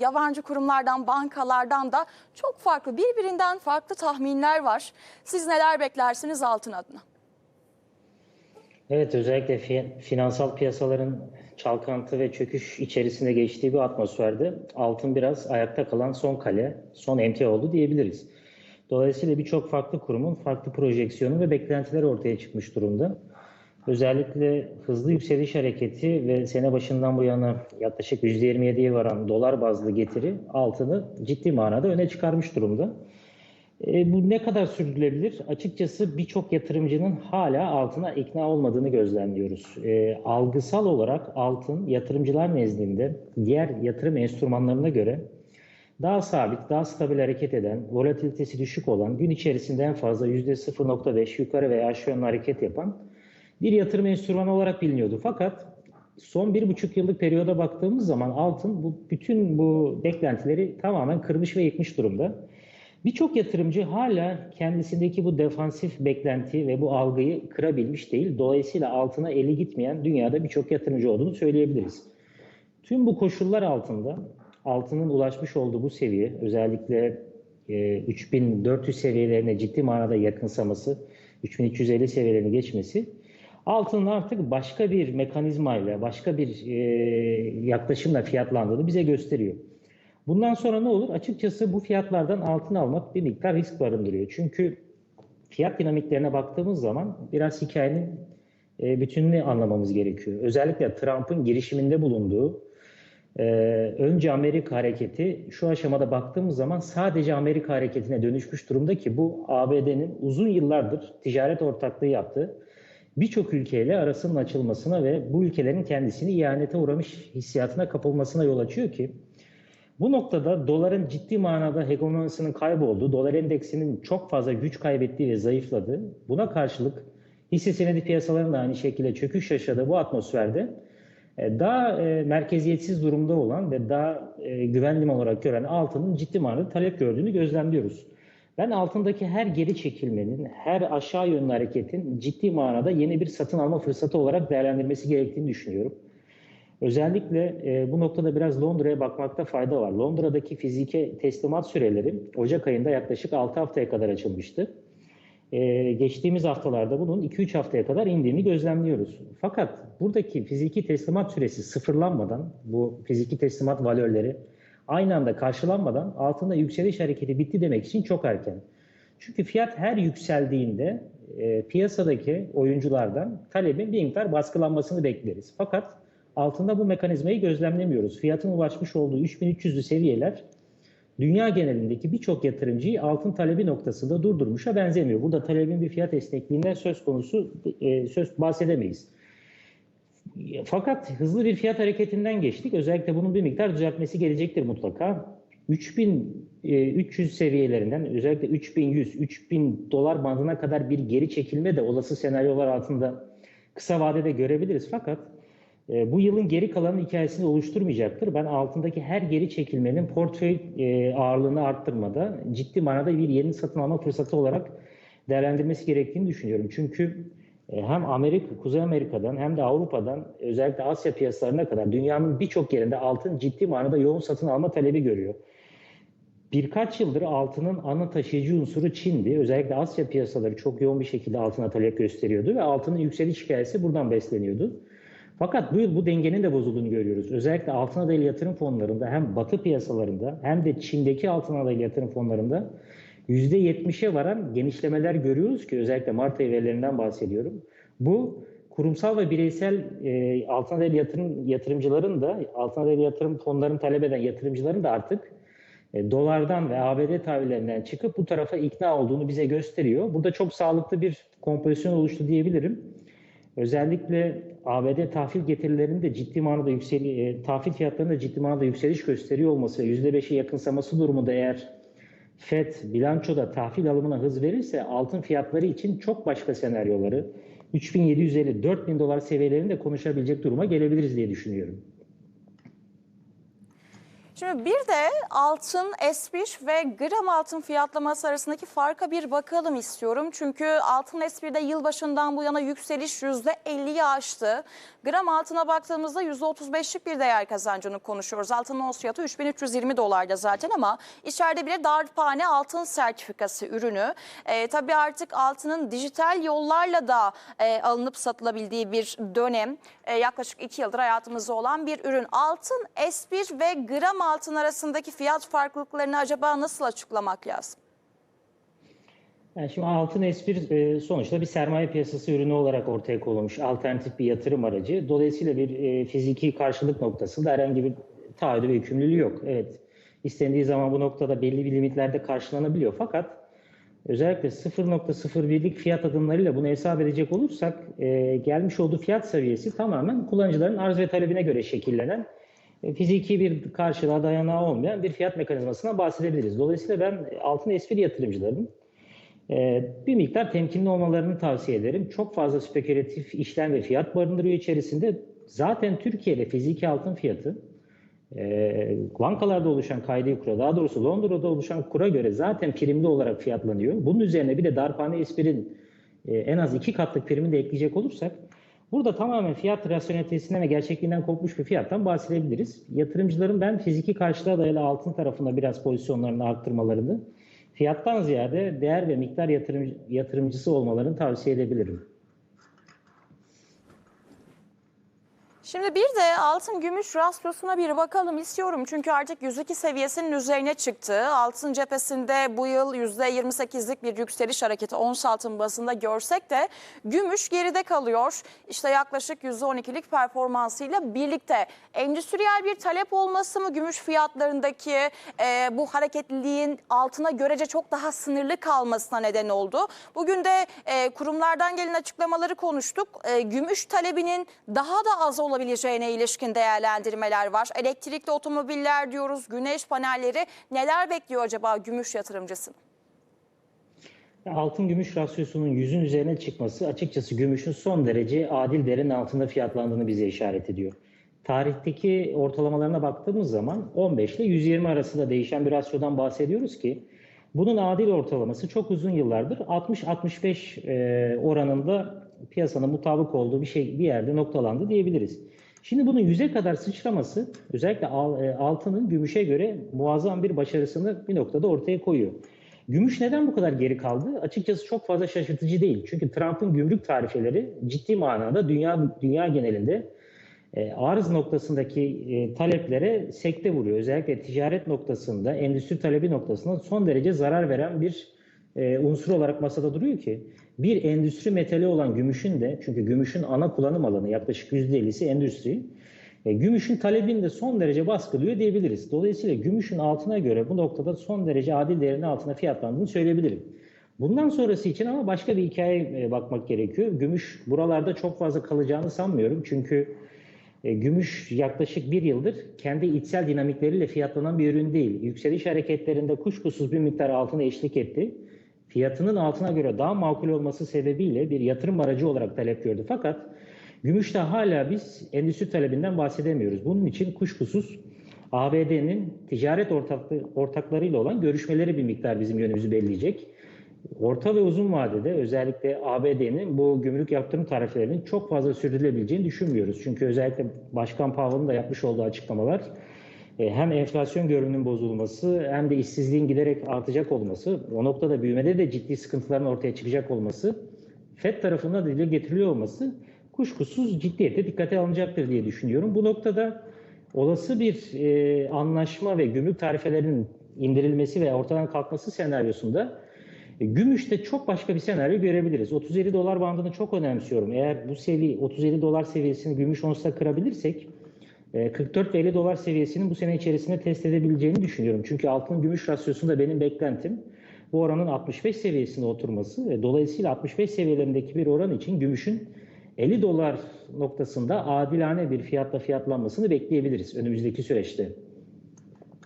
yabancı kurumlardan, bankalardan da çok farklı, birbirinden farklı tahminler var. Siz neler beklersiniz altın adına? Evet, özellikle fi- finansal piyasaların çalkantı ve çöküş içerisinde geçtiği bir atmosferde altın biraz ayakta kalan son kale, son emtia oldu diyebiliriz. Dolayısıyla birçok farklı kurumun farklı projeksiyonu ve beklentileri ortaya çıkmış durumda. Özellikle hızlı yükseliş hareketi ve sene başından bu yana yaklaşık %27'ye varan dolar bazlı getiri altını ciddi manada öne çıkarmış durumda. E, bu ne kadar sürdürülebilir? Açıkçası birçok yatırımcının hala altına ikna olmadığını gözlemliyoruz. E, algısal olarak altın yatırımcılar nezdinde diğer yatırım enstrümanlarına göre daha sabit, daha stabil hareket eden, volatilitesi düşük olan, gün içerisinde en fazla %0.5 yukarı veya aşağı yönlü hareket yapan bir yatırım enstrümanı olarak biliniyordu. Fakat son bir buçuk yıllık periyoda baktığımız zaman altın bu bütün bu beklentileri tamamen kırmış ve yıkmış durumda. Birçok yatırımcı hala kendisindeki bu defansif beklenti ve bu algıyı kırabilmiş değil. Dolayısıyla altına eli gitmeyen dünyada birçok yatırımcı olduğunu söyleyebiliriz. Tüm bu koşullar altında altının ulaşmış olduğu bu seviye özellikle e, 3400 seviyelerine ciddi manada yakınsaması, 3350 seviyelerini geçmesi altının artık başka bir mekanizmayla, başka bir e, yaklaşımla fiyatlandığını bize gösteriyor. Bundan sonra ne olur? Açıkçası bu fiyatlardan altın almak bir miktar risk barındırıyor. Çünkü fiyat dinamiklerine baktığımız zaman biraz hikayenin e, bütününü anlamamız gerekiyor. Özellikle Trump'ın girişiminde bulunduğu e, önce Amerika hareketi şu aşamada baktığımız zaman sadece Amerika hareketine dönüşmüş durumda ki bu ABD'nin uzun yıllardır ticaret ortaklığı yaptığı birçok ülkeyle arasının açılmasına ve bu ülkelerin kendisini ihanete uğramış hissiyatına kapılmasına yol açıyor ki bu noktada doların ciddi manada hegemonyasının kaybolduğu, dolar endeksinin çok fazla güç kaybettiği ve zayıfladığı, buna karşılık hisse senedi piyasalarının da aynı şekilde çöküş yaşadığı bu atmosferde e, daha e, merkeziyetsiz durumda olan ve daha e, güven limanı olarak gören altının ciddi manada talep gördüğünü gözlemliyoruz. Ben altındaki her geri çekilmenin, her aşağı yönlü hareketin ciddi manada yeni bir satın alma fırsatı olarak değerlendirmesi gerektiğini düşünüyorum. Özellikle e, bu noktada biraz Londra'ya bakmakta fayda var. Londra'daki fizike teslimat süreleri Ocak ayında yaklaşık 6 haftaya kadar açılmıştı. E, geçtiğimiz haftalarda bunun 2-3 haftaya kadar indiğini gözlemliyoruz. Fakat buradaki fiziki teslimat süresi sıfırlanmadan, bu fiziki teslimat valörleri aynı anda karşılanmadan altında yükseliş hareketi bitti demek için çok erken. Çünkü fiyat her yükseldiğinde e, piyasadaki oyunculardan talebin bir miktar baskılanmasını bekleriz. Fakat altında bu mekanizmayı gözlemlemiyoruz. Fiyatın ulaşmış olduğu 3300'lü seviyeler dünya genelindeki birçok yatırımcıyı altın talebi noktasında durdurmuşa benzemiyor. Burada talebin bir fiyat esnekliğinden söz konusu e, söz bahsedemeyiz. Fakat hızlı bir fiyat hareketinden geçtik. Özellikle bunun bir miktar düzeltmesi gelecektir mutlaka. 3300 seviyelerinden özellikle 3100, 3000 dolar bandına kadar bir geri çekilme de olası senaryolar altında kısa vadede görebiliriz. Fakat e, bu yılın geri kalan hikayesini oluşturmayacaktır. Ben altındaki her geri çekilmenin portföy e, ağırlığını arttırmada ciddi manada bir yeni satın alma fırsatı olarak değerlendirmesi gerektiğini düşünüyorum. Çünkü e, hem Amerika, Kuzey Amerika'dan hem de Avrupa'dan özellikle Asya piyasalarına kadar dünyanın birçok yerinde altın ciddi manada yoğun satın alma talebi görüyor. Birkaç yıldır altının ana taşıyıcı unsuru Çin'di. Özellikle Asya piyasaları çok yoğun bir şekilde altına talep gösteriyordu ve altının yükseliş hikayesi buradan besleniyordu. Fakat bu yıl bu dengenin de bozulduğunu görüyoruz. Özellikle altın adaylı yatırım fonlarında hem batı piyasalarında hem de Çin'deki altın adaylı yatırım fonlarında %70'e varan genişlemeler görüyoruz ki özellikle Mart ayı verilerinden bahsediyorum. Bu kurumsal ve bireysel e, altın adaylı yatırım yatırımcıların da altın adaylı yatırım fonlarını talep eden yatırımcıların da artık e, dolardan ve ABD tahvillerinden çıkıp bu tarafa ikna olduğunu bize gösteriyor. Burada çok sağlıklı bir kompozisyon oluştu diyebilirim. Özellikle ABD tahvil getirilerinin de ciddi manada yükseli, e, tahvil fiyatlarının da ciddi manada yükseliş gösteriyor olması ve %5'e yakınsaması durumunda eğer FED bilançoda tahvil alımına hız verirse altın fiyatları için çok başka senaryoları 3750-4000 dolar seviyelerinde konuşabilecek duruma gelebiliriz diye düşünüyorum. Şimdi bir de altın, S1 ve gram altın fiyatlaması arasındaki farka bir bakalım istiyorum. Çünkü altın S1'de yılbaşından bu yana yükseliş %50'yi aştı. Gram altına baktığımızda %35'lik bir değer kazancını konuşuyoruz. Altının ons fiyatı 3320 dolarda zaten ama içeride bile darphane altın sertifikası ürünü. E, tabii artık altının dijital yollarla da e, alınıp satılabildiği bir dönem. E, yaklaşık 2 yıldır hayatımızda olan bir ürün. Altın S1 ve gram altın arasındaki fiyat farklılıklarını acaba nasıl açıklamak lazım? Yani şimdi altın S1 e, sonuçta bir sermaye piyasası ürünü olarak ortaya konulmuş alternatif bir yatırım aracı. Dolayısıyla bir e, fiziki karşılık noktasında herhangi bir taahhüdü ve yükümlülüğü yok. Evet, istendiği zaman bu noktada belli bir limitlerde karşılanabiliyor. Fakat özellikle 0.01'lik fiyat adımlarıyla bunu hesap edecek olursak e, gelmiş olduğu fiyat seviyesi tamamen kullanıcıların arz ve talebine göre şekillenen fiziki bir karşılığa dayanağı olmayan bir fiyat mekanizmasına bahsedebiliriz. Dolayısıyla ben altın S1 yatırımcılarının ee, bir miktar temkinli olmalarını tavsiye ederim. Çok fazla spekülatif işlem ve fiyat barındırıyor içerisinde. Zaten Türkiye'de fiziki altın fiyatı e, bankalarda oluşan kaydi kura, daha doğrusu Londra'da oluşan kura göre zaten primli olarak fiyatlanıyor. Bunun üzerine bir de darphane espirin e, en az iki katlık primini de ekleyecek olursak burada tamamen fiyat rasyonelitesinden ve gerçekliğinden kopmuş bir fiyattan bahsedebiliriz. Yatırımcıların ben fiziki karşılığa dayalı altın tarafında biraz pozisyonlarını arttırmalarını fiyattan ziyade değer ve miktar yatırım, yatırımcısı olmalarını tavsiye edebilirim. Şimdi bir de altın gümüş rasyosuna bir bakalım istiyorum. Çünkü artık 102 seviyesinin üzerine çıktı. Altın cephesinde bu yıl %28'lik bir yükseliş hareketi ons altın bazında görsek de gümüş geride kalıyor. İşte yaklaşık %12'lik performansıyla birlikte endüstriyel bir talep olması mı gümüş fiyatlarındaki e, bu hareketliliğin altına görece çok daha sınırlı kalmasına neden oldu. Bugün de e, kurumlardan gelen açıklamaları konuştuk. E, gümüş talebinin daha da az olabileceğine ilişkin değerlendirmeler var. Elektrikli otomobiller diyoruz, güneş panelleri neler bekliyor acaba gümüş yatırımcısını? Altın gümüş rasyosunun yüzün üzerine çıkması açıkçası gümüşün son derece adil değerin altında fiyatlandığını bize işaret ediyor. Tarihteki ortalamalarına baktığımız zaman 15 ile 120 arasında değişen bir rasyodan bahsediyoruz ki bunun adil ortalaması çok uzun yıllardır 60-65 e, oranında piyasanın mutabık olduğu bir şey bir yerde noktalandı diyebiliriz. Şimdi bunun yüze kadar sıçraması özellikle e, altının gümüşe göre muazzam bir başarısını bir noktada ortaya koyuyor. Gümüş neden bu kadar geri kaldı? Açıkçası çok fazla şaşırtıcı değil. Çünkü Trump'ın gümrük tarifeleri ciddi manada dünya dünya genelinde e, arz noktasındaki e, taleplere sekte vuruyor. Özellikle ticaret noktasında, endüstri talebi noktasında son derece zarar veren bir e, unsur olarak masada duruyor ki bir endüstri metali olan gümüşün de çünkü gümüşün ana kullanım alanı yaklaşık %50'si endüstri. E, gümüşün talebini de son derece baskılıyor diyebiliriz. Dolayısıyla gümüşün altına göre bu noktada son derece adil değerinin altına fiyatlandığını söyleyebilirim. Bundan sonrası için ama başka bir hikaye bakmak gerekiyor. Gümüş buralarda çok fazla kalacağını sanmıyorum. Çünkü e, gümüş yaklaşık bir yıldır kendi içsel dinamikleriyle fiyatlanan bir ürün değil. Yükseliş hareketlerinde kuşkusuz bir miktar altına eşlik etti. Fiyatının altına göre daha makul olması sebebiyle bir yatırım aracı olarak talep gördü. Fakat gümüşte hala biz endüstri talebinden bahsedemiyoruz. Bunun için kuşkusuz ABD'nin ticaret ortaklarıyla olan görüşmeleri bir miktar bizim yönümüzü belleyecek. Orta ve uzun vadede özellikle ABD'nin bu gümrük yaptırım tariflerinin çok fazla sürdürülebileceğini düşünmüyoruz. Çünkü özellikle Başkan Powell'ın da yapmış olduğu açıklamalar hem enflasyon görünümünün bozulması hem de işsizliğin giderek artacak olması, o noktada büyümede de ciddi sıkıntıların ortaya çıkacak olması, FED tarafından dile getiriliyor olması kuşkusuz ciddiyete dikkate alınacaktır diye düşünüyorum. Bu noktada olası bir e, anlaşma ve gümrük tarifelerinin indirilmesi ve ortadan kalkması senaryosunda e, Gümüşte çok başka bir senaryo görebiliriz. 37 dolar bandını çok önemsiyorum. Eğer bu seviye 37 dolar seviyesini gümüş onsa kırabilirsek 44 ve 50 dolar seviyesinin bu sene içerisinde test edebileceğini düşünüyorum. Çünkü altın gümüş rasyosunda benim beklentim bu oranın 65 seviyesinde oturması ve dolayısıyla 65 seviyelerindeki bir oran için gümüşün 50 dolar noktasında adilane bir fiyatla fiyatlanmasını bekleyebiliriz önümüzdeki süreçte.